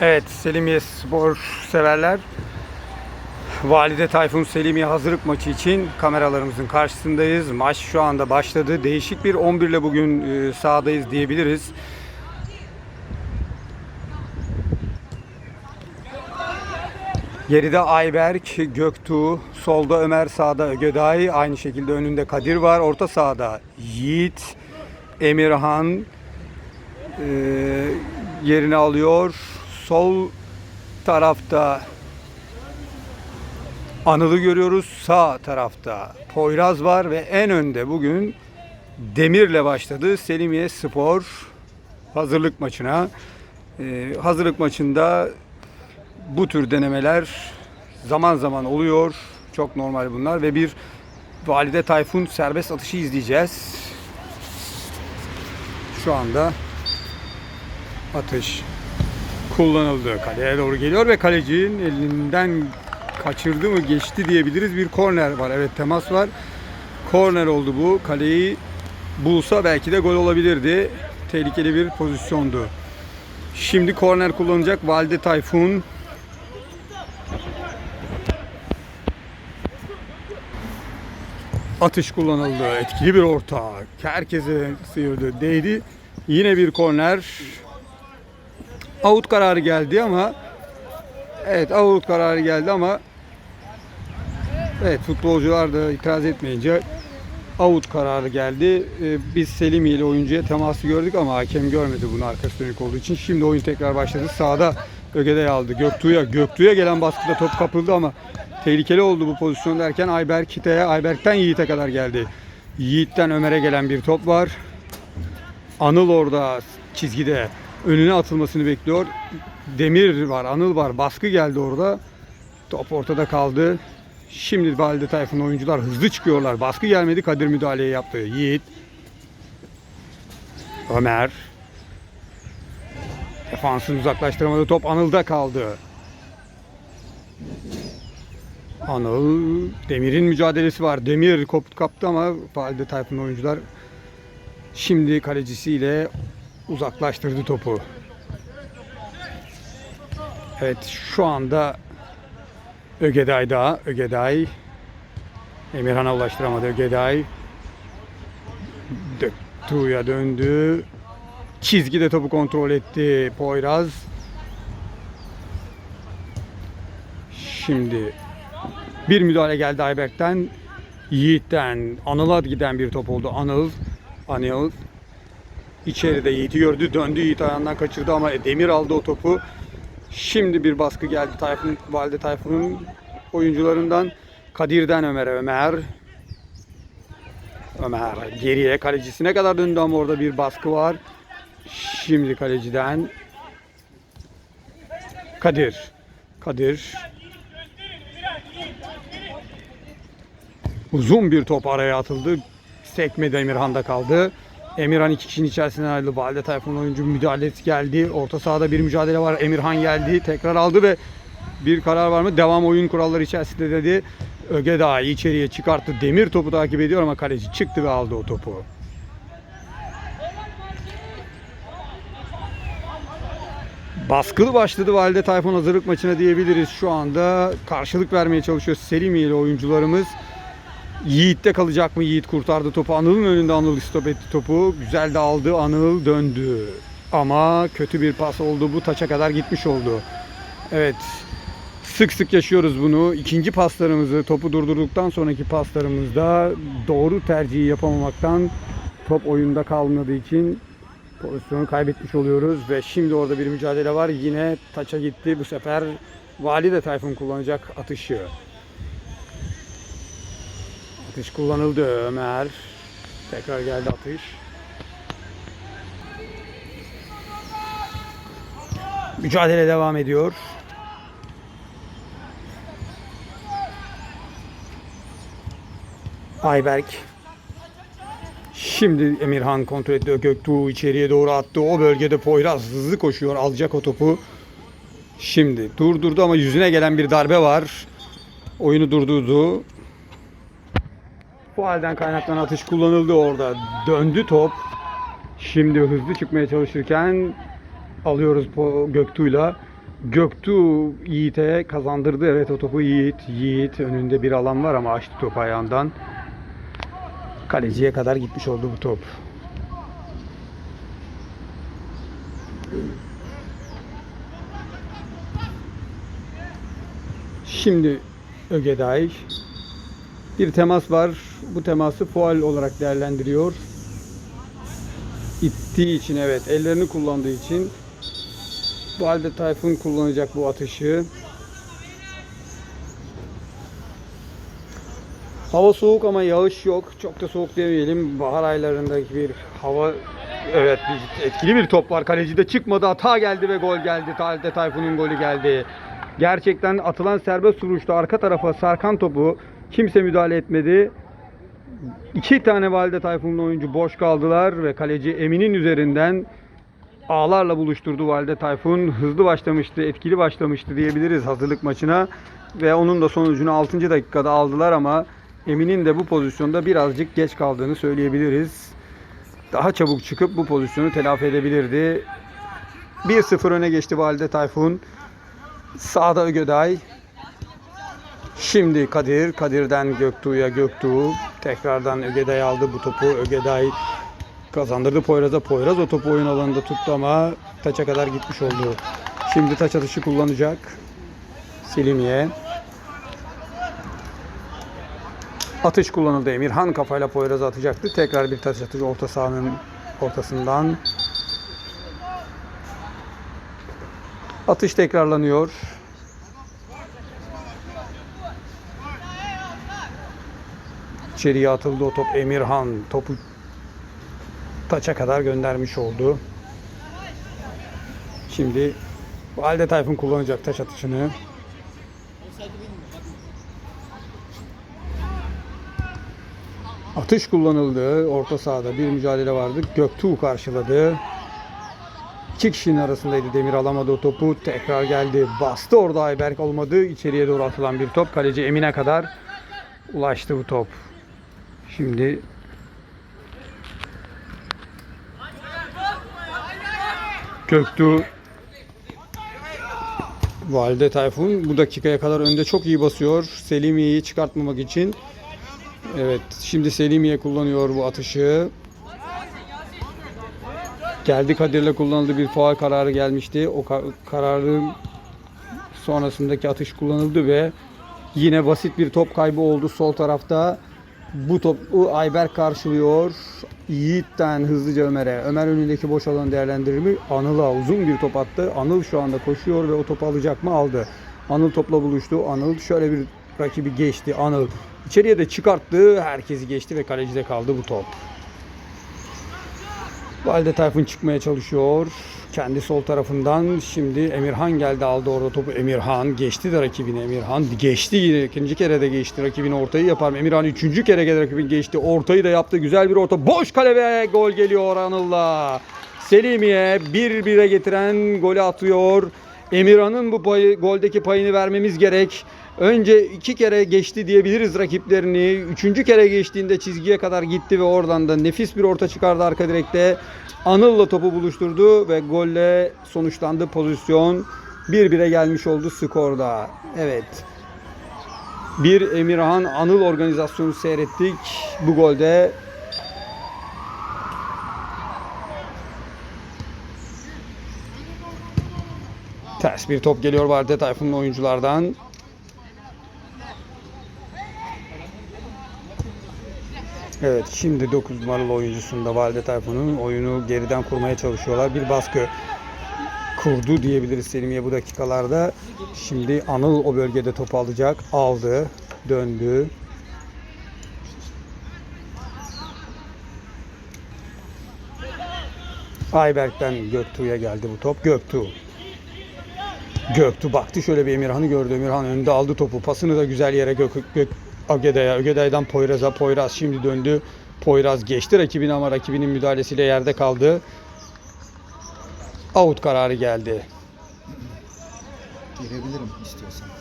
Evet Selimiye spor severler. Valide Tayfun Selimiye hazırlık maçı için kameralarımızın karşısındayız. Maç şu anda başladı. Değişik bir 11 ile bugün e, sahadayız diyebiliriz. Geride Ayberk, Göktuğ, solda Ömer, sağda Ögeday, aynı şekilde önünde Kadir var. Orta sahada Yiğit, Emirhan e, yerini alıyor. Sol tarafta Anıl'ı görüyoruz. Sağ tarafta Poyraz var ve en önde bugün Demir'le başladı Selimiye Spor hazırlık maçına. Ee, hazırlık maçında bu tür denemeler zaman zaman oluyor. Çok normal bunlar ve bir Valide Tayfun serbest atışı izleyeceğiz. Şu anda atış kullanıldı. Kaleye doğru geliyor ve kalecinin elinden kaçırdı mı geçti diyebiliriz. Bir korner var. Evet temas var. Korner oldu bu. Kaleyi bulsa belki de gol olabilirdi. Tehlikeli bir pozisyondu. Şimdi korner kullanacak Valide Tayfun. Atış kullanıldı. Etkili bir orta. Herkese sıyırdı. Değdi. Yine bir korner. Out kararı geldi ama Evet out kararı geldi ama Evet futbolcular da itiraz etmeyince out kararı geldi. Ee, Biz Selimiye ile oyuncuya teması gördük ama hakem görmedi bunu arkası dönük olduğu için. Şimdi oyun tekrar başladı. Sağda Ögeday aldı. Göktuğ'a Göktuğ'a gelen baskıda top kapıldı ama tehlikeli oldu bu pozisyon derken Ayberk Hite'ye, Ayberk'ten Yiğit'e kadar geldi. Yiğit'ten Ömer'e gelen bir top var. Anıl orada çizgide önüne atılmasını bekliyor. Demir var, Anıl var. Baskı geldi orada. Top ortada kaldı. Şimdi Valide Tayfun oyuncular hızlı çıkıyorlar. Baskı gelmedi. Kadir müdahaleyi yaptı. Yiğit. Ömer. Defansını uzaklaştıramadı. Top Anıl'da kaldı. Anıl. Demir'in mücadelesi var. Demir kop kaptı ama Valide Tayfun oyuncular şimdi kalecisiyle uzaklaştırdı topu. Evet şu anda Ögeday daha. Ögeday Emirhan'a ulaştıramadı. Ögeday Tuğ'ya döndü. Çizgide topu kontrol etti Poyraz. Şimdi bir müdahale geldi Ayberk'ten. Yiğit'ten Anıl'a giden bir top oldu. Anıl Anıl içeride Yiğit'i gördü. Döndü Yiğit ayağından kaçırdı ama Demir aldı o topu. Şimdi bir baskı geldi Tayfun, Valide Tayfun'un oyuncularından. Kadir'den Ömer'e Ömer. Ömer geriye kalecisine kadar döndü ama orada bir baskı var. Şimdi kaleciden Kadir. Kadir. Uzun bir top araya atıldı. Sekmedi Emirhan'da kaldı. Emirhan iki kişinin içerisinden ayrıldı. Valide Tayfun oyuncu müdahalesi geldi. Orta sahada bir mücadele var. Emirhan geldi. Tekrar aldı ve bir karar var mı? Devam oyun kuralları içerisinde dedi. Ögedağ içeriye çıkarttı. Demir topu takip ediyor ama kaleci çıktı ve aldı o topu. Baskılı başladı Valide Tayfun hazırlık maçına diyebiliriz. Şu anda karşılık vermeye çalışıyor Selimiye ile oyuncularımız. Yiğit'te kalacak mı? Yiğit kurtardı topu. Anıl'ın önünde Anıl stop etti topu. Güzel de aldı. Anıl döndü. Ama kötü bir pas oldu. Bu taça kadar gitmiş oldu. Evet. Sık sık yaşıyoruz bunu. İkinci paslarımızı topu durdurduktan sonraki paslarımızda doğru tercihi yapamamaktan top oyunda kalmadığı için pozisyonu kaybetmiş oluyoruz ve şimdi orada bir mücadele var. Yine taça gitti. Bu sefer Valide Tayfun kullanacak atışı. Atış kullanıldı Ömer. Tekrar geldi atış. Mücadele devam ediyor. Ayberk. Şimdi Emirhan kontrol etti. Göktuğ içeriye doğru attı. O bölgede Poyraz hızlı koşuyor. Alacak o topu. Şimdi durdurdu ama yüzüne gelen bir darbe var. Oyunu durdurdu. Bu halden kaynaklanan atış kullanıldı orada. Döndü top. Şimdi hızlı çıkmaya çalışırken alıyoruz Göktuğ'la. Göktuğ Yiğit'e kazandırdı. Evet o topu Yiğit. Yiğit önünde bir alan var ama açtı topu ayağından. Kaleciye kadar gitmiş oldu bu top. Şimdi Ögeday bir temas var. Bu teması faul olarak değerlendiriyor. İttiği için evet ellerini kullandığı için bu halde Tayfun kullanacak bu atışı. Hava soğuk ama yağış yok. Çok da soğuk demeyelim. Bahar aylarındaki bir hava evet bir etkili bir top var. Kaleci de çıkmadı. Hata geldi ve gol geldi. Talde Tayfun'un golü geldi. Gerçekten atılan serbest vuruşta arka tarafa sarkan topu kimse müdahale etmedi. İki tane Valide Tayfun'un oyuncu boş kaldılar ve kaleci Emin'in üzerinden ağlarla buluşturdu Valide Tayfun. Hızlı başlamıştı, etkili başlamıştı diyebiliriz hazırlık maçına. Ve onun da sonucunu 6. dakikada aldılar ama Emin'in de bu pozisyonda birazcık geç kaldığını söyleyebiliriz. Daha çabuk çıkıp bu pozisyonu telafi edebilirdi. 1-0 öne geçti Valide Tayfun. Sağda Ögöday. Şimdi Kadir. Kadir'den Göktuğ'ya Göktuğ. Tekrardan Ögeday aldı bu topu. Ögeday kazandırdı Poyraz'a. Poyraz o topu oyun alanında tuttu ama taça kadar gitmiş oldu. Şimdi taç atışı kullanacak. Selimiye. Atış kullanıldı. Emirhan kafayla Poyraz'a atacaktı. Tekrar bir taç atışı orta sahanın ortasından. Atış tekrarlanıyor. İçeriye atıldı o top. Emirhan topu taça kadar göndermiş oldu. Şimdi Valide Tayfun kullanacak taş atışını. Atış kullanıldı. Orta sahada bir mücadele vardı. Göktuğ karşıladı. İki kişinin arasındaydı. Demir alamadı o topu. Tekrar geldi. Bastı orada Ayberk olmadı. İçeriye doğru atılan bir top. Kaleci Emine kadar ulaştı bu top. Şimdi Göktuğ Valide Tayfun bu dakikaya kadar önde çok iyi basıyor. Selimiye'yi çıkartmamak için. Evet şimdi Selimiye kullanıyor bu atışı. Geldi Kadir'le kullanıldı bir faul kararı gelmişti. O ka- kararın sonrasındaki atış kullanıldı ve yine basit bir top kaybı oldu sol tarafta. Bu topu Ayberk karşılıyor. Yiğit'ten hızlıca Ömer'e. Ömer önündeki boş alanı değerlendirir mi? Anıl'a uzun bir top attı. Anıl şu anda koşuyor ve o topu alacak mı? Aldı. Anıl topla buluştu. Anıl şöyle bir rakibi geçti. Anıl içeriye de çıkarttı. Herkesi geçti ve kalecide kaldı bu top. Valide Tayfun çıkmaya çalışıyor. Kendi sol tarafından şimdi Emirhan geldi aldı orada topu. Emirhan geçti de rakibini Emirhan. Geçti yine ikinci kere de geçti rakibini ortayı yapar. Emirhan üçüncü kere de rakibini geçti. Ortayı da yaptı. Güzel bir orta. Boş kale ve gol geliyor Anıl'la. Selimiye 1-1'e getiren golü atıyor. Emirhan'ın bu payı, goldeki payını vermemiz gerek. Önce iki kere geçti diyebiliriz rakiplerini. Üçüncü kere geçtiğinde çizgiye kadar gitti ve oradan da nefis bir orta çıkardı arka direkte. Anıl'la topu buluşturdu ve golle sonuçlandı pozisyon. 1-1'e gelmiş oldu skorda. Evet. Bir Emirhan Anıl organizasyonu seyrettik. Bu golde ters bir top geliyor Valide Tayfun'un oyunculardan. Evet şimdi 9 numaralı oyuncusunda Valide Tayfun'un oyunu geriden kurmaya çalışıyorlar. Bir baskı kurdu diyebiliriz Selimiye bu dakikalarda. Şimdi Anıl o bölgede topu alacak. Aldı. Döndü. Ayberk'ten Göktuğ'a geldi bu top. Göktuğ. Göktuğ baktı şöyle bir Emirhan'ı gördü. Emirhan önde aldı topu. Pasını da güzel yere Gök, Gök Ögeday'a. Ögeday'dan Poyraz'a. Poyraz şimdi döndü. Poyraz geçti rakibini ama rakibinin müdahalesiyle yerde kaldı. Out kararı geldi. Girebilirim istiyorsan.